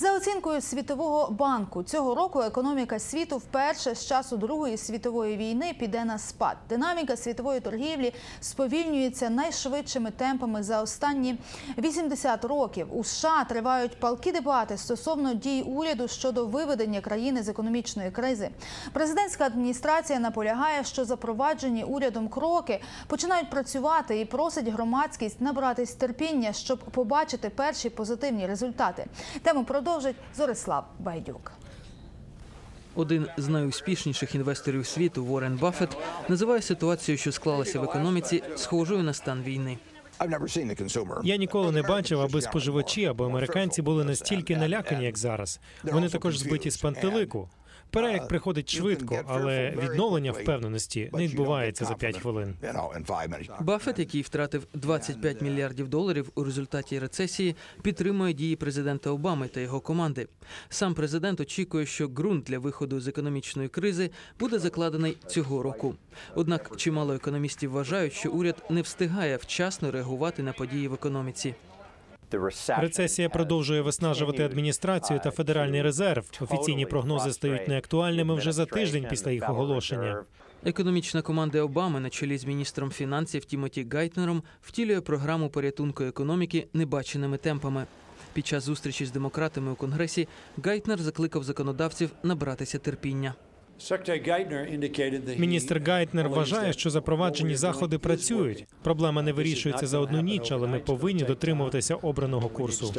За оцінкою Світового банку, цього року економіка світу вперше з часу Другої світової війни піде на спад. Динаміка світової торгівлі сповільнюється найшвидшими темпами за останні 80 років. У США тривають палкі дебати стосовно дій уряду щодо виведення країни з економічної кризи. Президентська адміністрація наполягає, що запроваджені урядом кроки починають працювати і просить громадськість набратись терпіння, щоб побачити перші позитивні результати. Тему продовжить Зорислав Байдюк. Один з найуспішніших інвесторів світу Ворен Баффет називає ситуацію, що склалася в економіці, схожою на стан війни. Я ніколи не бачив, аби споживачі або американці були настільки налякані, як зараз. Вони також збиті з пантелику. Переляк приходить швидко, але відновлення впевненості не відбувається за 5 хвилин. Баффет, який втратив 25 мільярдів доларів у результаті рецесії, підтримує дії президента Обами та його команди. Сам президент очікує, що ґрунт для виходу з економічної кризи буде закладений цього року. Однак чимало економістів вважають, що уряд не встигає вчасно реагувати на події в економіці. Рецесія продовжує виснажувати адміністрацію та федеральний резерв. Офіційні прогнози стають неактуальними вже за тиждень після їх оголошення. Економічна команда Обами на чолі з міністром фінансів Тімоті Гайтнером втілює програму порятунку економіки небаченими темпами. Під час зустрічі з демократами у конгресі Гайтнер закликав законодавців набратися терпіння. Міністр Гайтнер вважає, що запроваджені заходи працюють. Проблема не вирішується за одну ніч, але ми повинні дотримуватися обраного курсу.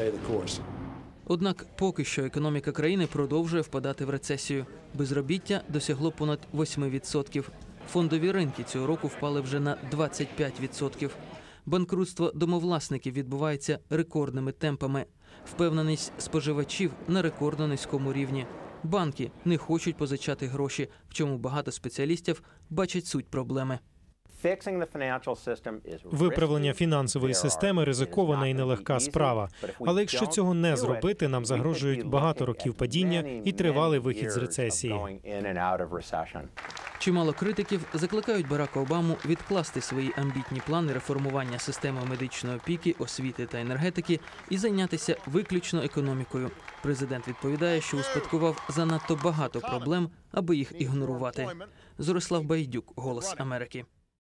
Однак поки що економіка країни продовжує впадати в рецесію. Безробіття досягло понад 8%. Фондові ринки цього року впали вже на 25%. Банкрутство домовласників відбувається рекордними темпами. Впевненість споживачів на рекордно низькому рівні. Банки не хочуть позичати гроші, в чому багато спеціалістів бачать суть проблеми. Виправлення фінансової системи ризикована і нелегка справа. Але якщо цього не зробити, нам загрожують багато років падіння і тривалий вихід з рецесії. Чимало критиків закликають Барака Обаму відкласти свої амбітні плани реформування системи медичної опіки, освіти та енергетики і зайнятися виключно економікою. Президент відповідає, що успадкував занадто багато проблем, аби їх ігнорувати. Зорислав Байдюк, Голос Америки.